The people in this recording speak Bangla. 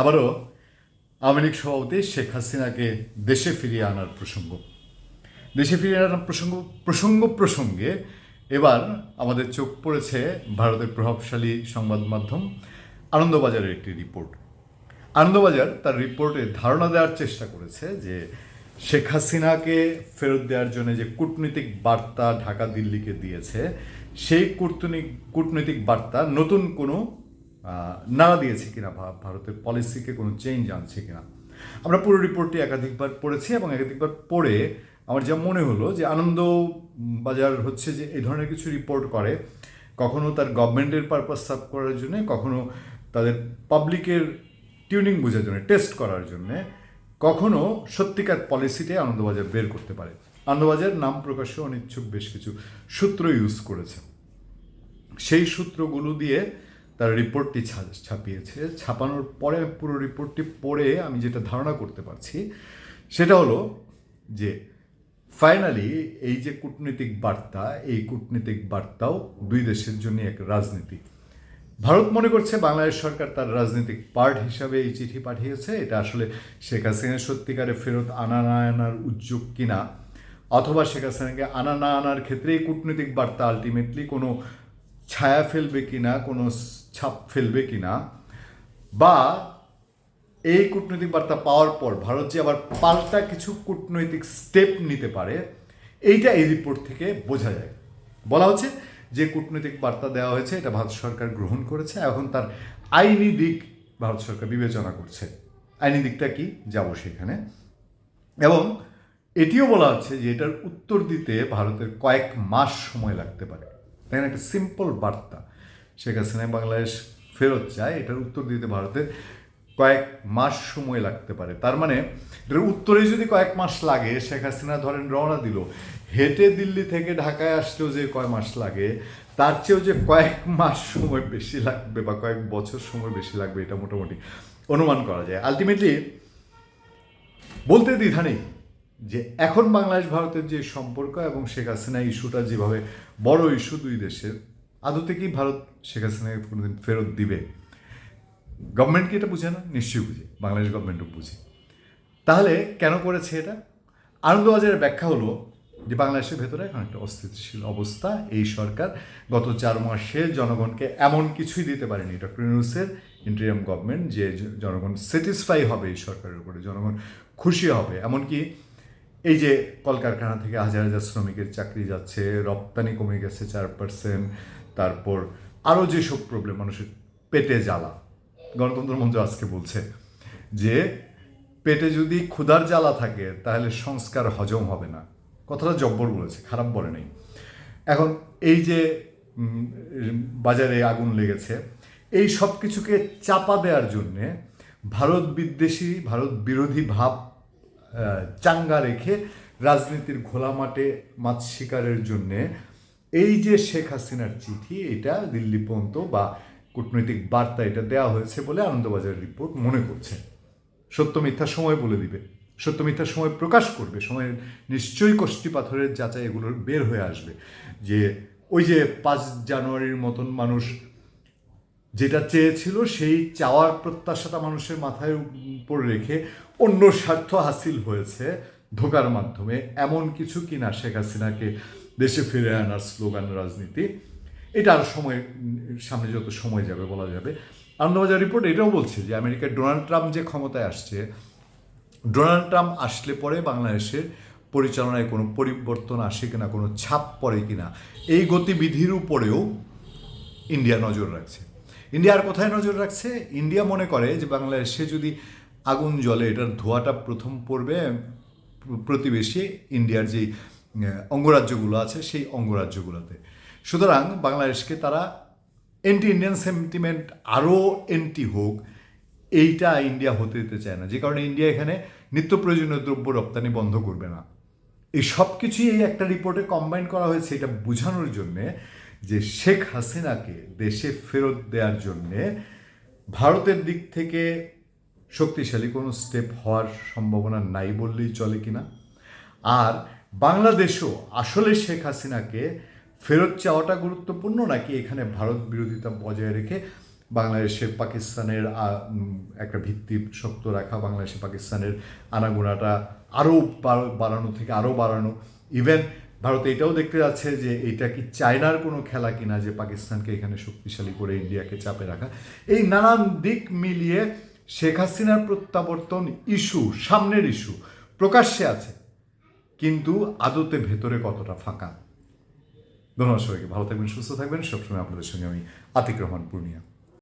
আবারও আওয়ামী লীগ সভাপতি শেখ হাসিনাকে দেশে ফিরিয়ে আনার প্রসঙ্গ। দেশে ফিরিয়ে আনার প্রসঙ্গ প্রসঙ্গ প্রসঙ্গে এবার আমাদের চোখ পড়েছে ভারতের প্রভাবশালী সংবাদ মাধ্যম আনন্দবাজারের একটি রিপোর্ট। আনন্দবাজার তার রিপোর্টে ধারণা দেওয়ার চেষ্টা করেছে যে শেখ হাসিনাকে ফেরত দেওয়ার জন্য যে কূটনৈতিক বার্তা ঢাকা দিল্লিকে দিয়েছে, সেই কূটনৈতিক কূটনৈতিক বার্তা নতুন কোনো নাড়া দিয়েছে কিনা ভারতের পলিসিকে কোনো চেঞ্জ আনছে কিনা। আমরা পুরো রিপোর্টটি একাধিকবার পড়েছি এবং একাধিকবার পড়ে আমার যা মনে হলো যে আনন্দ বাজার হচ্ছে যে এই ধরনের কিছু রিপোর্ট করে। কখনো তার গভর্নমেন্টের পারপাস সার্ভ করার জন্যে, কখনো তাদের পাবলিকের টিউনিং বোঝার জন্য টেস্ট করার জন্য, কখনো সত্যিকার পলিসিটাই আনন্দবাজার বের করতে পারে। আনন্দবাজার নাম প্রকাশে অনিচ্ছুক বেশ কিছু সূত্র ইউজ করেছে। সেই সূত্রগুলো দিয়ে তার রিপোর্টটি ছাপিয়েছে। ছাপানোর পরে পুরো রিপোর্টটি পড়ে আমি যেটা ধারণা করতে পারছি, সেটা হলো যে ফাইনালি এই যে কূটনৈতিক বার্তা, এই কূটনৈতিক বার্তাও দুই দেশের জন্য এক রাজনীতি। ভারত মনে করছে বাংলাদেশ সরকার তার রাজনৈতিক পার্ট হিসাবে এই চিঠি পাঠিয়েছে। এটা আসলে শেখ হাসিনা সত্যিকারে ফেরত আনা না আনার উদ্যোগ কিনা, অথবা শেখ হাসিনাকে আনা না আনার ক্ষেত্রে কূটনৈতিক বার্তা আলটিমেটলি কোনো ছায়া ফেলবে কিনা, কোনো ছাপ ফেলবে কিনা, বা এই কূটনৈতিক বার্তা পাওয়ার পর ভারত যে আবার পাল্টা কিছু কূটনৈতিক স্টেপ নিতে পারে, এইটা এই রিপোর্ট থেকে বোঝা যায়। বলা হচ্ছে যে কূটনৈতিক বার্তা দেওয়া হয়েছে, এটা ভারত সরকার গ্রহণ করেছে এখন তার আইনি দিক ভারত সরকার বিবেচনা করছে। আইনি দিকটা কি? যাব সেখানে। এবং এটিও বলা হচ্ছে যে এটার উত্তর দিতে ভারতের কয়েক মাস সময় লাগতে পারে। দেখেন একটা সিম্পল বার্তা। শেখ হাসিনা বাংলাদেশ ফেরত চায়, এটার উত্তর দিতে ভারতের কয়েক মাস সময় লাগতে পারে। তার মানে এটার উত্তরে যদি কয়েক মাস লাগে, শেখ হাসিনা ধরেন রওনা দিল, হেঁটে দিল্লি থেকে ঢাকায় আসতেও যে কয় মাস লাগে, তার চেয়েও যে কয়েক মাস সময় বেশি লাগবে বা কয়েক বছর সময় বেশি লাগবে, এটা মোটামুটি অনুমান করা যায়। আলটিমেটলি বলতে দ্বিধা নেই যে এখন বাংলাদেশ ভারতের যে সম্পর্ক এবং শেখ হাসিনা ইস্যুটা যেভাবে বড় ইস্যু দুই দেশের আদতে কি ভারত শেখ হাসিনাকে কোনোদিন ফেরত দিবে? গভর্নমেন্ট কি এটা বুঝে না? নিশ্চয়ই বুঝে। বাংলাদেশ গভর্নমেন্টও বুঝে। তাহলে কেন করেছে এটা? আনন্দবাজারের ব্যাখ্যা হলো যে বাংলাদেশের ভেতরে এখন একটা অস্থিতিশীল অবস্থা। এই সরকার গত চার মাসে জনগণকে এমন কিছুই দিতে পারেনি। ডক্টর ইউনুসের ইন্টারিয়াম গভর্নমেন্ট যে জনগণ স্যাটিসফাই হবে এই সরকারের উপরে, জনগণ খুশি হবে। এমনকি এই যে কলকারখানা থেকে হাজার হাজার শ্রমিকের চাকরি যাচ্ছে, রপ্তানি কমে গেছে চার পার্সেন্ট তারপর আরও যেসব প্রবলেম মানুষের পেটে জ্বালা। গণতন্ত্র মঞ্চ আজকে বলছে যে, পেটে যদি ক্ষুধার জ্বালা থাকে, তাহলে সংস্কার হজম হবে না। কথাটা জব্বর বলেছে, খারাপ বলে নেই। এখন এই যে বাজারে আগুন লেগেছে, এই সব কিছুকে চাপা দেওয়ার জন্যে ভারত বিদ্বেষী, ভারত বিরোধী ভাব চাঙ্গা রেখে রাজনীতির ঘোলা মাঠে মাছ শিকারের জন্যে। এই যে শেখ হাসিনার চিঠি, এটা দিল্লি পর্যন্ত বা কূটনৈতিক বার্তা এটা দেওয়া হয়েছে বলে আনন্দবাজার রিপোর্ট মনে করছে। সত্য মিথ্যা সময় বলে দিবে। সত্য মিথ্যা সময় প্রকাশ করবে। সময় নিশ্চয়ই কষ্টি পাথরের যাচাই এগুলোর বের হয়ে আসবে। যে ওই যে পাঁচ জানুয়ারির মতন মানুষ যেটা চেয়েছিল সেই চাওয়ার প্রত্যাশাটা মানুষের মাথায় উপর রেখে অন্য স্বার্থ হাসিল হয়েছে ধোকার মাধ্যমে, এমন কিছু কিনা শেখ হাসিনাকে দেশে ফিরে আনার স্লোগান রাজনীতি। এটা আর সময়, সামনে যত সময় যাবে বলা যাবে। আনন্দবাজার রিপোর্ট এটাও বলছে যে আমেরিকার ডোনাল্ড ট্রাম্প যে ক্ষমতায় আসছে, ডোনাল্ড ট্রাম্প আসলে পরে বাংলাদেশের পরিচালনায় কোনো পরিবর্তন আসে কিনা, কোনো ছাপ পড়ে কিনা, এই গতিবিধির উপরেও ইন্ডিয়া নজর রাখছে। ইন্ডিয়ার কোথায় নজর রাখছে? ইন্ডিয়া মনে করে যে বাংলাদেশে যদি আগুন জ্বলে, এটার ধোঁয়াটা প্রথম পড়বে প্রতিবেশী ইন্ডিয়ার যেই অঙ্গরাজ্যগুলো আছে, সেই অঙ্গরাজ্যগুলোতে। সুতরাং বাংলাদেশকে তারা এন্টি ইন্ডিয়ান সেন্টিমেন্ট আরও এন্টি হোক, এইটা ইন্ডিয়া হতে দিতে চায় না। যে কারণে ইন্ডিয়া এখানে নিত্য প্রয়োজনীয় দ্রব্য রপ্তানি বন্ধ করবে না। এই সব কিছুই এই একটা রিপোর্টে কম্বাইন করা হয়েছে, এটা বোঝানোর জন্যে যে শেখ হাসিনাকে দেশে ফেরত দেওয়ার জন্যে ভারতের দিক থেকে শক্তিশালী কোনো স্টেপ হওয়ার সম্ভাবনা নাই বললেই চলে কিনা? আর বাংলাদেশও আসলে শেখ হাসিনাকে ফেরত চাওয়াটা গুরুত্বপূর্ণ নাকি এখানে ভারত বিরোধিতা বজায় রেখে বাংলাদেশে পাকিস্তানের একটা ভিত্তি শক্ত রাখা বাংলাদেশে পাকিস্তানের আনাগোনাটা আরও বাড়ানো থেকে আরও বাড়ানো? ইভেন ভারত এটাও দেখতে যাচ্ছে যে এটা কি চায়নার কোনো খেলা কিনা যে পাকিস্তানকে এখানে শক্তিশালী করে ইন্ডিয়াকে চাপে রাখা? এই নানান দিক মিলিয়ে শেখ হাসিনার প্রত্যাবর্তন ইস্যু, সামনের ইস্যু প্রকাশ্যে আছে, কিন্তু আদতে ভেতরে কতটা ফাঁকা? ধন্যবাদ সবাইকে, ভালো থাকবেন, সুস্থ থাকবেন। সবসময় আপনাদের সঙ্গে আমি আতিক রহমান, পূর্ণিয়া।